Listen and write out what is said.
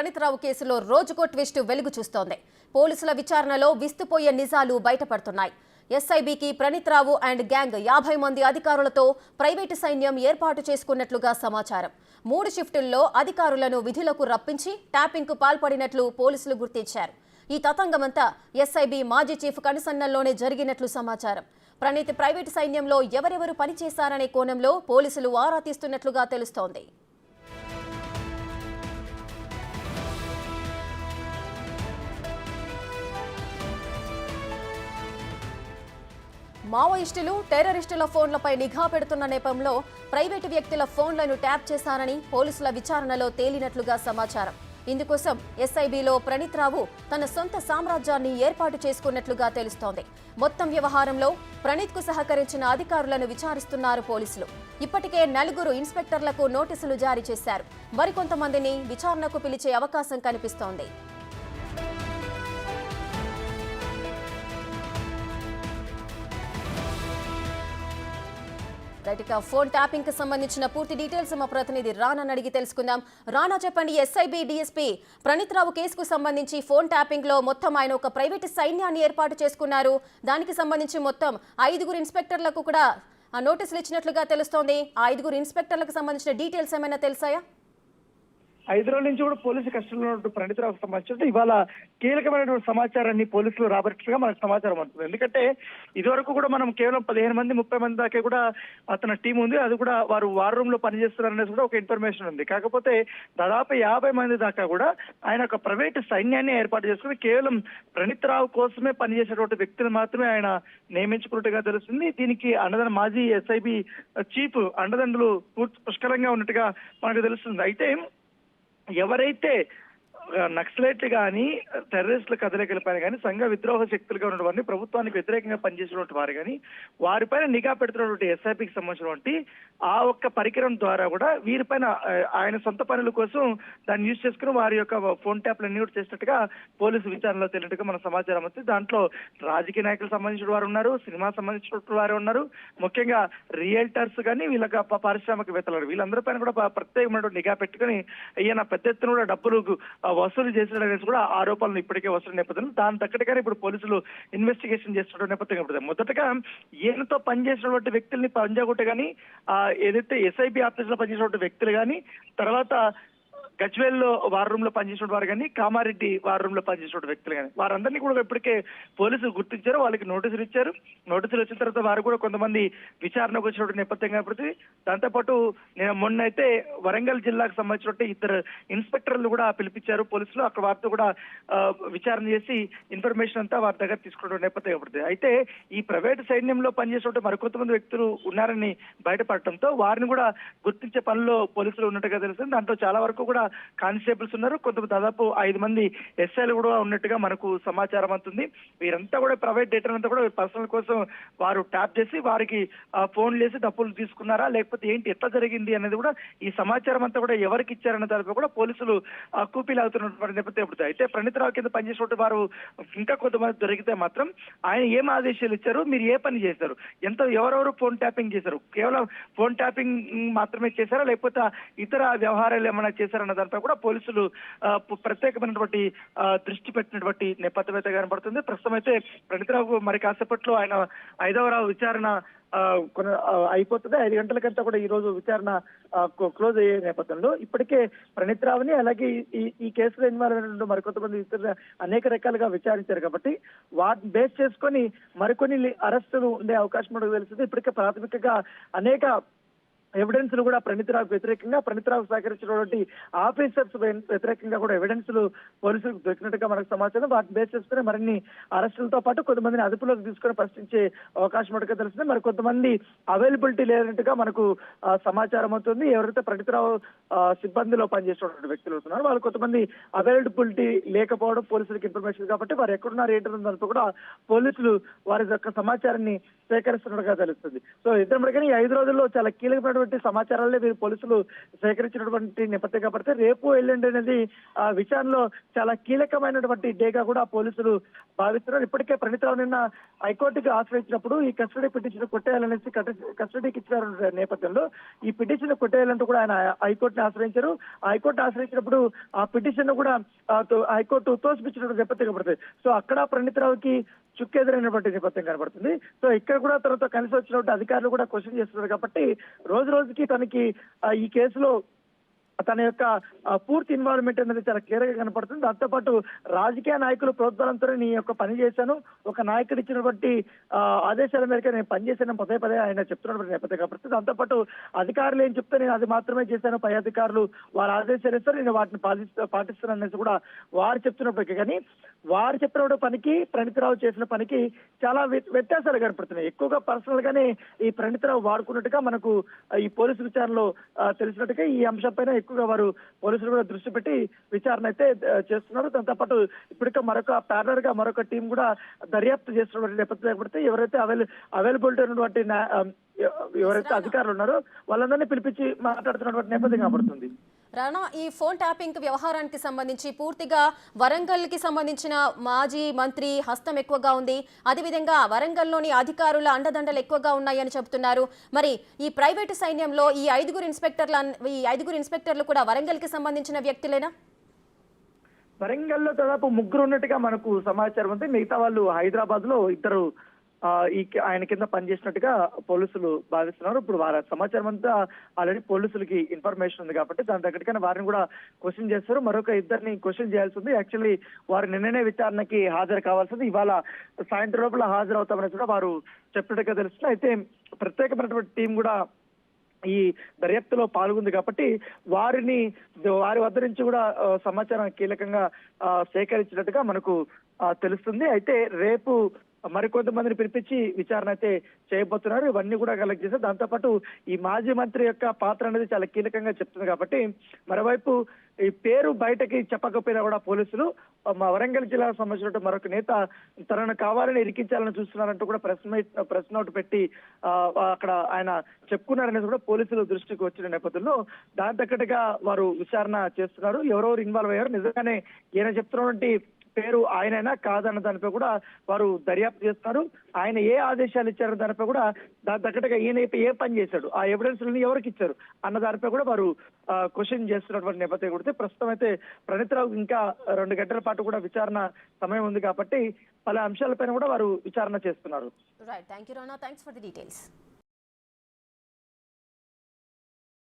ప్రణీత్రావు కేసులో రోజుకో ట్విస్ట్ వెలుగు చూస్తోంది. పోలీసుల విచారణలో విస్తుపోయే నిజాలు బయటపడుతున్నాయి. ఎస్ఐబికి ప్రణీత్రావు అండ్ గ్యాంగ్ యాభై మంది అధికారులతో ప్రైవేటు సైన్యం ఏర్పాటు చేసుకున్నట్లుగా సమాచారం. మూడు షిఫ్టుల్లో అధికారులను విధులకు రప్పించి ట్యాపింగ్కు పాల్పడినట్లు పోలీసులు గుర్తించారు. ఈ తతంగమంతా ఎస్ఐబి మాజీ చీఫ్ కనుసన్నల్లోనే జరిగినట్లు సమాచారం. ప్రణీత్ ప్రైవేటు సైన్యంలో ఎవరెవరు పనిచేశారనే కోణంలో పోలీసులు ఆరా తీస్తున్నట్లుగా తెలుస్తోంది. మావోయిస్టులు టెర్రరిస్టుల ఫోన్లపై నిఘా పెడుతున్న నేపథ్యంలో ప్రైవేటు వ్యక్తుల ఫోన్లను ట్యాప్ చేశారని పోలీసుల విచారణలో తేలినట్లుగా సమాచారం. ఇందుకోసం ఎస్ఐబిలో ప్రణీత్ రావు తన సొంత సామ్రాజ్యాన్ని ఏర్పాటు చేసుకున్నట్లుగా తెలుస్తోంది. మొత్తం వ్యవహారంలో ప్రణీత్కు సహకరించిన అధికారులను విచారిస్తున్నారు పోలీసులు. ఇప్పటికే నలుగురు ఇన్స్పెక్టర్లకు నోటీసులు జారీ చేశారు. మరికొంతమందిని విచారణకు పిలిచే అవకాశం కనిపిస్తోంది. రైట్ ఇక ఫోన్ ట్యాపింగ్కి సంబంధించిన పూర్తి డీటెయిల్స్ మా ప్రతినిధి రానాని అడిగి తెలుసుకుందాం. రానా చెప్పండి ఎస్ఐబి డిఎస్పి ప్రణీత్ రావు కేసుకు సంబంధించి ఫోన్ ట్యాపింగ్లో మొత్తం ఆయన ఒక ప్రైవేట్ సైన్యాన్ని ఏర్పాటు చేసుకున్నారు. దానికి సంబంధించి మొత్తం ఐదుగురు ఇన్స్పెక్టర్లకు కూడా ఆ నోటీసులు ఇచ్చినట్లుగా తెలుస్తోంది. ఆ ఐదుగురు ఇన్స్పెక్టర్లకు సంబంధించిన డీటెయిల్స్ ఏమైనా తెలుసాయా? ఐదు రోజుల నుంచి కూడా పోలీసు కస్టడీలో ఉన్నటువంటి ప్రణితరావు సంబంధించి ఇవాళ కీలకమైనటువంటి సమాచారాన్ని పోలీసులు రాబట్టినట్టుగా మనకు సమాచారం అవుతుంది ఎందుకంటే ఇదివరకు కూడా మనం కేవలం పదిహేను మంది ముప్పై మంది దాకా కూడా అతని టీం ఉంది. అది కూడా వారు వార్ రూమ్లో పనిచేస్తున్నారనేది కూడా ఒక ఇన్ఫర్మేషన్ ఉంది. కాకపోతే దాదాపు యాభై మంది దాకా కూడా ఆయన ఒక ప్రైవేట్ సైన్యాన్ని ఏర్పాటు చేసుకుని కేవలం ప్రణీతరావు కోసమే పనిచేసేటువంటి వ్యక్తులు మాత్రమే ఆయన నియమించుకున్నట్టుగా తెలుస్తుంది. దీనికి అండదండ మాజీ ఎస్ఐబి చీఫ్ అండదండలు పుష్కలంగా ఉన్నట్టుగా మనకు తెలుస్తుంది. అయితే ఎవరైతే నక్సలైట్ నక్సలైట్లు కానీ టెర్రరిస్టుల కదలికలపైన కానీ సంఘ విద్రోహ శక్తులుగా ఉన్నటువంటి ప్రభుత్వానికి వ్యతిరేకంగా పనిచేసినటువంటి వారు కానీ వారిపైన నిఘా పెడుతున్నటువంటి ఎస్ఐపికి సంబంధించినటువంటి ఆ ఒక్క పరికరం ద్వారా కూడా వీరిపైన ఆయన సొంత పనుల కోసం దాన్ని యూజ్ చేసుకుని వారి యొక్క ఫోన్ ట్యాప్లు అన్ని కూడా చేసినట్టుగా పోలీసు విచారణలో తెలియట్టుగా మన సమాచారం వస్తుంది. దాంట్లో రాజకీయ నాయకులకు సంబంధించిన వారు ఉన్నారు సినిమా సంబంధించిన వారు ఉన్నారు. ముఖ్యంగా రియల్టర్స్ కానీ వీళ్ళ పారిశ్రామికవేత్తలు వీళ్ళందరిపైన వీళ్ళందరి పైన కూడా ప్రత్యేకమైనటువంటి నిఘా పెట్టుకుని ఈయన పెద్ద ఎత్తున కూడా డబ్బులు వసూలు చేసిన కూడా ఆరోపణలు ఇప్పటికే వస్తున్న నేపథ్యంలో దాని తగ్గట్టుగానే ఇప్పుడు పోలీసులు ఇన్వెస్టిగేషన్ చేస్తున్న నేపథ్యం ఇప్పుడు మొదటగా ఈయనతో పనిచేసినటువంటి వ్యక్తుల్ని పంజాగుట్ట కానీ ఆ, ఏదైతే ఎస్ఐబి ఆఫీస్లో పనిచేసినటువంటి వ్యక్తులు కానీ తర్వాత గజ్వేల్ వార్ రూమ్లో పనిచేసిన వారు కానీ కామారెడ్డి వార్ రూమ్లో పనిచేసిన వ్యక్తులు కానీ వారందరినీ కూడా ఇప్పటికే పోలీసులు గుర్తించారు వాళ్ళకి నోటీసులు ఇచ్చారు. నోటీసులు వచ్చిన తర్వాత వారు కూడా కొంతమంది విచారణకు వచ్చినటువంటి నేపథ్యం కాబట్టి దాంతోపాటు నేను మొన్న అయితే వరంగల్ జిల్లాకు సంబంధించినట్టు ఇద్దరు ఇన్స్పెక్టర్లు కూడా పిలిపించారు పోలీసులు. అక్కడ వారితో కూడా విచారణ చేసి ఇన్ఫర్మేషన్ అంతా వారి దగ్గర తీసుకున్న నేపథ్యం కాబట్టి అయితే ఈ ప్రైవేట్ సైన్యంలో పనిచేసినట్టు మరికొంతమంది వ్యక్తులు ఉన్నారని బయటపడటంతో వారిని కూడా గుర్తించే పనిలో పోలీసులు ఉన్నట్టుగా తెలిసింది దాంట్లో చాలా వరకు కూడా కానిస్టేబుల్స్ ఉన్నారు. కొంత దాదాపు ఐదు మంది ఎస్ఐలు కూడా ఉన్నట్టుగా మనకు సమాచారం అవుతుంది వీరంతా కూడా ప్రైవేట్ డేటా అంతా కూడా పర్సనల్ కోసం వారు ట్యాప్ చేసి వారికి ఫోన్ చేసి డబ్బులు తీసుకున్నారా? లేకపోతే ఏంటి ఎట్లా జరిగింది అనేది కూడా ఈ సమాచారం అంతా కూడా ఎవరికి ఇచ్చారన్న దానిపై కూడా పోలీసులు ఆ, కూపీలు నేపథ్యం ఇప్పుడు అయితే ప్రణీతరావు కింద పనిచేసినట్టు వారు ఇంకా కొంతమంది దొరికితే మాత్రం ఆయన ఏం ఆదేశాలు ఇచ్చారు? మీరు ఏ పని చేశారు? ఎంత ఎవరెవరు ఫోన్ ట్యాపింగ్ చేశారు? కేవలం ఫోన్ ట్యాపింగ్ మాత్రమే చేశారా? లేకపోతే ఇతర వ్యవహారాలు ఏమైనా చేశారన్న దానిపై కూడా పోలీసులు ప్రత్యేకమైనటువంటి దృష్టి పెట్టినటువంటి నేపథ్యం అయితే కనబడుతుంది. ప్రస్తుతం అయితే ప్రణీతరావు మరి కాసేపట్లో ఆయన ఐదవ రావు విచారణ కొన- అయిపోతుంది. ఐదు గంటలకంతా కూడా ఈ రోజు విచారణ క్లోజ్ అయ్యే నేపథ్యంలో ఇప్పటికే ప్రణీత్ రావుని అలాగే ఈ- ఈ కేసులో ఇన్వాల్వ్ అయినటువంటి మరికొంతమంది ఇతర అనేక రకాలుగా విచారించారు కాబట్టి వాటిని బేస్ చేసుకొని మరికొన్ని అరెస్టులు ఉండే అవకాశం కూడా తెలుస్తుంది. ఇప్పటికే ప్రాథమికంగా అనేక ఎవిడెన్స్లు కూడా ప్రణితిరావుకు వ్యతిరేకంగా ప్రణితిరావు సహకరించినటువంటి ఆఫీసర్స్ వ్యతిరేకంగా కూడా ఎవిడెన్స్ పోలీసులకు దొరికినట్టుగా మనకు సమాచారం. వాటిని బేస్ చేసుకుని మరిన్ని అరెస్టులతో పాటు కొంతమందిని అదుపులోకి తీసుకొని ప్రశ్నించే అవకాశం ఉన్నట్టుగా తెలుస్తుంది. మరి కొంతమంది అవైలబిలిటీ లేనట్టుగా మనకు సమాచారం అవుతుంది. ఎవరైతే ప్రణితిరావు సిబ్బందిలో పనిచేసేటువంటి వ్యక్తులు అవుతున్నారు వాళ్ళు కొంతమంది అవైలబిలిటీ లేకపోవడం పోలీసులకు ఇన్ఫర్మేషన్ కాబట్టి వారు ఎక్కడున్నారు ఏంటన్న కూడా పోలీసులు వారి యొక్క సమాచారాన్ని సేకరిస్తున్నట్టుగా తెలుస్తుంది. సో ఇద్దరు ఈ ఐదు రోజుల్లో చాలా కీలకమైన ఉన్నటువంటి సమాచారాలే వీరు పోలీసులు సేకరించినటువంటి నేపథ్యం కాబట్టి రేపు ఎల్లుండి అనేది ఆ విషయంలో చాలా కీలకమైనటువంటి డేగా కూడా పోలీసులు భావిస్తున్నారు. ఇప్పటికే ప్రణీతరావు నిన్న హైకోర్టుకి ఆశ్రయించినప్పుడు ఈ కస్టడీ పిటిషన్ కొట్టేయాలనేసి కస్టడీకి ఇచ్చిన నేపథ్యంలో ఈ పిటిషన్ కొట్టేయాలంటూ కూడా ఆయన హైకోర్టుని ఆశ్రయించారు. హైకోర్టు ఆశ్రయించినప్పుడు ఆ పిటిషన్ కూడా హైకోర్టు తోసిపించినటువంటి నేపథ్యం కనబడుతుంది. సో అక్కడ ప్రణీతరావుకి చుక్కెదురైనటువంటి నేపథ్యం కనబడుతుంది. సో ఇక్కడ కూడా తర్వాత కలిసి వచ్చినటువంటి అధికారులు కూడా క్వశ్చన్ చేస్తున్నారు కాబట్టి రోజు రోజుకి తనకి ఆ, ఈ కేసులో తన యొక్క పూర్తి ఇన్వాల్వ్మెంట్ అనేది చాలా క్లియర్గా కనపడుతుంది. దాంతోపాటు రాజకీయ నాయకులు ప్రోత్సాహంతో నీ యొక్క పని చేశాను. ఒక నాయకుడు ఇచ్చినటువంటి ఆదేశాల మేరకు నేను పనిచేశాను పదే పదే ఆయన చెప్తున్నటువంటి నేపథ్యం కాబట్టి. దాంతోపాటు అధికారులు ఏం చెప్తే నేను అది మాత్రమే చేశాను. పై అధికారులు వారు ఆదేశాలు ఇస్తారు. నేను వాటిని పాటిస్తాను అనేసి కూడా వారు చెప్తున్నప్పటికీ కానీ వారు చెప్పిన పనికి ప్రణితరావు చేసిన పనికి చాలా వ్యత్యాసాలు కనపడుతున్నాయి. ఎక్కువగా పర్సనల్ గానే ఈ ప్రణితరావు వాడుకున్నట్టుగా మనకు ఈ పోలీసు విచారణలో తెలిసినట్టుగా ఈ అంశంపైన ఎక్కువగా వారు పోలీసులు కూడా దృష్టి పెట్టి విచారణ అయితే చేస్తున్నారు. దాంతో పాటు ఇప్పటికే మరొక ప్యారలర్గా మరొక టీం కూడా దర్యాప్తు చేస్తున్నటువంటి నేపథ్యం ఏర్పడితే ఎవరైతే అవైల అవైలబిలిటీ ఉన్నటువంటి ఎవరైతే అధికారులు ఉన్నారో వాళ్ళందరినీ పిలిపించి మాట్లాడుతున్నటువంటి నేపథ్యం కనబడుతుంది. రానా ఈ ఫోన్ ట్యాపింగ్ వ్యవహారానికి సంబంధించి పూర్తిగా వరంగల్కి సంబంధించిన మాజీ మంత్రి హస్తం ఎక్కువగా ఉంది. అదేవిధంగా వరంగల్లోని అధికారుల అండదండలు ఎక్కువగా ఉన్నాయని చెబుతున్నారు. మరి ఈ ప్రైవేటు సైన్యంలో ఈ ఐదుగురు ఇన్స్పెక్టర్ల ఈ ఐదుగురు ఇన్స్పెక్టర్లు కూడా వరంగల్కి సంబంధించిన వ్యక్తులేనా? వరంగల్లో దాదాపు ముగ్గురు ఉన్నట్టుగా మనకు సమాచారం ఉంది. మిగతా వాళ్ళు హైదరాబాద్లో ఇద్దరు ఈ ఆయన కింద పనిచేసినట్టుగా పోలీసులు భావిస్తున్నారు. ఇప్పుడు వారి సమాచారం అంతా ఆల్రెడీ పోలీసులకి ఇన్ఫర్మేషన్ ఉంది కాబట్టి దాని తగ్గట్టుగానే వారిని కూడా క్వశ్చన్ చేస్తారు. మరొక ఇద్దరిని క్వశ్చన్ చేయాల్సి ఉంది. యాక్చువల్లీ వారు నిన్ననే విచారణకి హాజరు కావాల్సింది. ఇవాళ సాయంత్రం లోపల హాజరవుతామని కూడా వారు చెప్పినట్టుగా తెలుస్తుంది. అయితే ప్రత్యేకమైనటువంటి టీం కూడా ఈ దర్యాప్తులో పాల్గొంది కాబట్టి వారిని వారి వద్ద నుంచి కూడా సమాచారం కీలకంగా సేకరించినట్టుగా మనకు తెలుస్తుంది. అయితే రేపు మరికొంతమందిని పిలిపించి విచారణ అయితే చేయబోతున్నారు. ఇవన్నీ కూడా కలెక్ట్ చేశారు. దాంతోపాటు ఈ మాజీ మంత్రి యొక్క పాత్ర అనేది చాలా కీలకంగా చెప్తుంది కాబట్టి మరోవైపు ఈ పేరు బయటకి చెప్పకపోయినా కూడా పోలీసులు మా వరంగల్ జిల్లాకు సంబంధించినటువంటి మరొక నేత తనను కావాలని ఇరికించాలని చూస్తున్నారంటూ కూడా ప్రెస్ ప్రశ్న ప్రెస్ నోట్ పెట్టి అక్కడ ఆయన చెప్పుకున్నారనేది కూడా పోలీసులు దృష్టికి వచ్చిన నేపథ్యంలో దాని తగ్గట్టుగా వారు విచారణ చేస్తున్నారు. ఎవరెవరు ఇన్వాల్వ్ అయ్యారు? నిజంగానే ఈయన చెప్తున్నటువంటి పేరు ఆయనైనా కాదన్న దానిపై కూడా వారు దర్యాప్తు చేస్తున్నారు. ఆయన ఏ ఆదేశాలు ఇచ్చారో దానిపై కూడా దాని తగ్గట్టుగా ఈయన ఏ పని చేశాడు ఆ ఎవిడెన్స్ ఎవరికి ఇచ్చారు అన్న దానిపై కూడా వారు క్వశ్చన్ చేస్తున్నటువంటి నేపథ్యం కొడితే ప్రస్తుతం అయితే ప్రణితరావు ఇంకా రెండు గంటల పాటు కూడా విచారణ సమయం ఉంది కాబట్టి పలు అంశాలపైన కూడా వారు విచారణ చేస్తున్నారు. Right thank you రోనా thanks for the details